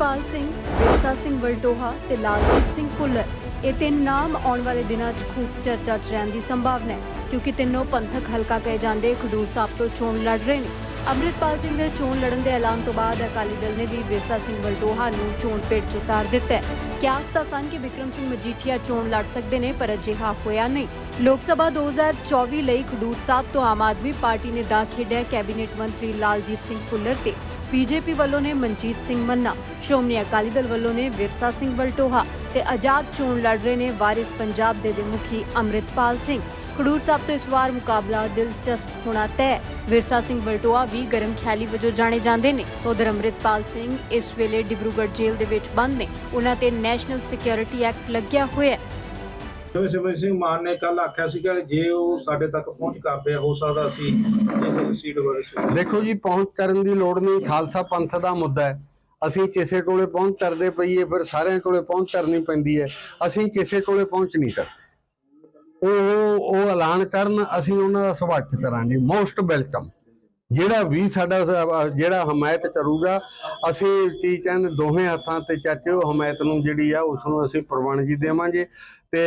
ਅੰਮ੍ਰਿਤਪਾਲ ਸਿੰਘ ਵਿਰਸਾ ਸਿੰਘ ਵਲਟੋਹਾ ਤੇ ਲਾਲਜੀਤ ਸਿੰਘ ਭੁੱਲਰ। ਇਹ ਤਿੰਨ ਨਾਮ ਆਉਣ ਵਾਲੇ ਦਿਨਾਂ 'ਚ ਖੂਬ ਚਰਚਾ 'ਚ ਰਹਿਣ ਦੀ ਸੰਭਾਵਨਾ ਹੈ, ਕਿਉਂਕਿ ਤਿੰਨੋਂ ਪੰਥਕ ਹਲਕਾ ਕਹੇ ਜਾਂਦੇ ਖਡੂਰ ਸਾਹਿਬ ਤੋਂ ਚੋਣ ਲੜ ਰਹੇ ਨੇ। ਅੰਮ੍ਰਿਤਪਾਲ ਸਿੰਘ ਦੇ ਚੋਣ ਲੜਨ ਦੇ ਐਲਾਨ ਤੋਂ ਬਾਅਦ ਅਕਾਲੀ ਦਲ ਨੇ ਵੀ ਵਿਰਸਾ ਸਿੰਘ ਵਲਟੋਹਾ ਨੂੰ ਚੋਣ ਪੇਟ 'ਚ ਉਤਾਰ ਦਿੱਤਾ ਹੈ। ਕਿਆਸ ਤਾਂ ਸਨ ਕਿ ਵਿਕਰਮ ਸਿੰਘ ਮਜੀਠੀਆ ਚੋਣ ਲੜ ਸਕਦੇ ਨੇ, ਪਰ ਅਜਿਹਾ ਹੋਇਆ ਨਹੀਂ। ਲੋਕ ਸਭਾ 2024 ਲਈ ਖਡੂਰ ਸਾਹਿਬ ਤੋਂ ਆਮ ਆਦਮੀ ਪਾਰਟੀ ਨੇ ਦਾ ਖੇਡਿਆ ਕੈਬਨਿਟ ਮੰਤਰੀ ਲਾਲਜੀਤ ਸਿੰਘ ਭੁੱਲਰ ਤੇ। ਬੀਜੇਪੀ ਵੱਲੋਂ ਨੇ ਮਨਜੀਤ ਸਿੰਘ ਮੰਨਾ, ਸ਼੍ਰੋਮਣੀ ਅਕਾਲੀ ਦਲ ਵੱਲੋਂ ਨੇ ਵਿਰਸਾ ਸਿੰਘ ਵਲਟੋਹਾ ਤੇ ਆਜ਼ਾਦ ਚੋਣ ਲੜ ਰਹੇ ਨੇ ਵਾਰਿਸ ਪੰਜਾਬ ਦੇ ਦੇ ਮੁਖੀ ਅੰਮ੍ਰਿਤਪਾਲ ਸਿੰਘ। ਖਡੂਰ ਸਾਹਿਬ ਤੋਂ ਇਸ ਵਾਰ ਮੁਕਾਬਲਾ ਦਿਲਚਸਪ ਹੋਣਾ ਤੈਅ। ਵਿਰਸਾ ਸਿੰਘ ਵਲਟੋਹਾ ਵੀ ਗਰਮ ਖਿਆਲੀ ਵਜੋਂ ਜਾਣੇ ਜਾਂਦੇ ਨੇ। ਤਾਂ ਉਧਰ ਅੰਮ੍ਰਿਤਪਾਲ ਸਿੰਘ ਇਸ ਵੇਲੇ ਡਿਬਰੂਗੜ੍ਹ ਜੇਲ੍ਹ ਦੇ ਵਿੱਚ ਬੰਦ ਨੇ। ਉਹਨਾਂ ਤੇ ਨੈਸ਼ਨਲ ਸਿਕਿਉਰਿਟੀ ਐਕਟ ਲੱਗਿਆ ਹੋਇਆ ਹੈ। ਸਿਮਰਨ ਸਿੰਘ ਮਾਨ ਨੇ ਕੱਲ ਆਖਿਆ ਸੀਗਾ, ਜੇ ਉਹ ਸਾਡੇ ਤੱਕ ਪਹੁੰਚ ਕਰਦੇ ਹੋ ਸਕਦਾ ਸੀ ਇਸ ਸੀਟ ਬਾਰੇ ਦੇਖੋ ਜੀ, ਪਹੁੰਚ ਕਰਨ ਦੀ ਲੋੜ ਨਹੀਂ, ਖਾਲਸਾ ਪੰਥ ਦਾ ਮੁੱਦਾ ਹੈ। ਅਸੀਂ ਕਿਸੇ ਕੋਲੇ ਪਹੁੰਚ ਕਰਦੇ ਪਈਏ, ਫਿਰ ਸਾਰਿਆਂ ਕੋਲੇ ਪਹੁੰਚ ਕਰਨੀ ਪੈਂਦੀ ਹੈ। ਅਸੀਂ ਕਿਸੇ ਕੋਲੇ ਪਹੁੰਚ ਨਹੀਂ ਕਰਦੇ ਉਹ ਉਹ ਐਲਾਨ ਕਰਨ, ਅਸੀਂ ਉਹਨਾਂ ਦਾ ਸਵਾਗਤ ਕਰਾਂਗੇ। ਮੋਸਟ ਵੈਲਕਮ ਜਿਹੜਾ ਵੀ ਸਾਡਾ ਸ- ਜਿਹੜਾ ਹਮਾਇਤ ਕਰੂਗਾ, ਅਸੀਂ ਕੀ ਕਹਿੰਦੇ, ਦੋਵੇਂ ਹੱਥਾਂ ਤੇ ਚੱਕੇ ਉਹ ਹਮਾਇਤ ਨੂੰ ਜਿਹੜੀ ਆ, ਉਸ ਨੂੰ ਅਸੀਂ ਪ੍ਰਵਾਨਗੀ ਦੇਵਾਂਗੇ। ਤੇ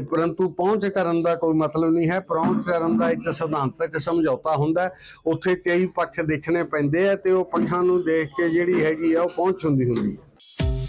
ਪਰੰਤੂ ਪਹੁੰਚ ਕਰਨ ਦਾ ਕੋਈ ਮਤਲਬ ਨਹੀਂ ਹੈ। ਪਹੁੰਚ ਕਰਨ ਦਾ ਇੱਕ ਸਿਧਾਂਤਕ ਸਮਝੌਤਾ ਹੁੰਦਾ ਹੈ। ਉੱਥੇ ਕਈ ਪੱਖ ਦੇਖਣੇ ਪੈਂਦੇ ਆ ਤੇ ਉਹ ਪੱਖਾਂ ਨੂੰ ਦੇਖ ਕੇ ਜਿਹੜੀ ਹੈਗੀ ਆ, ਉਹ ਪਹੁੰਚ ਹੁੰਦੀ ਹੁੰਦੀ ਹੈ।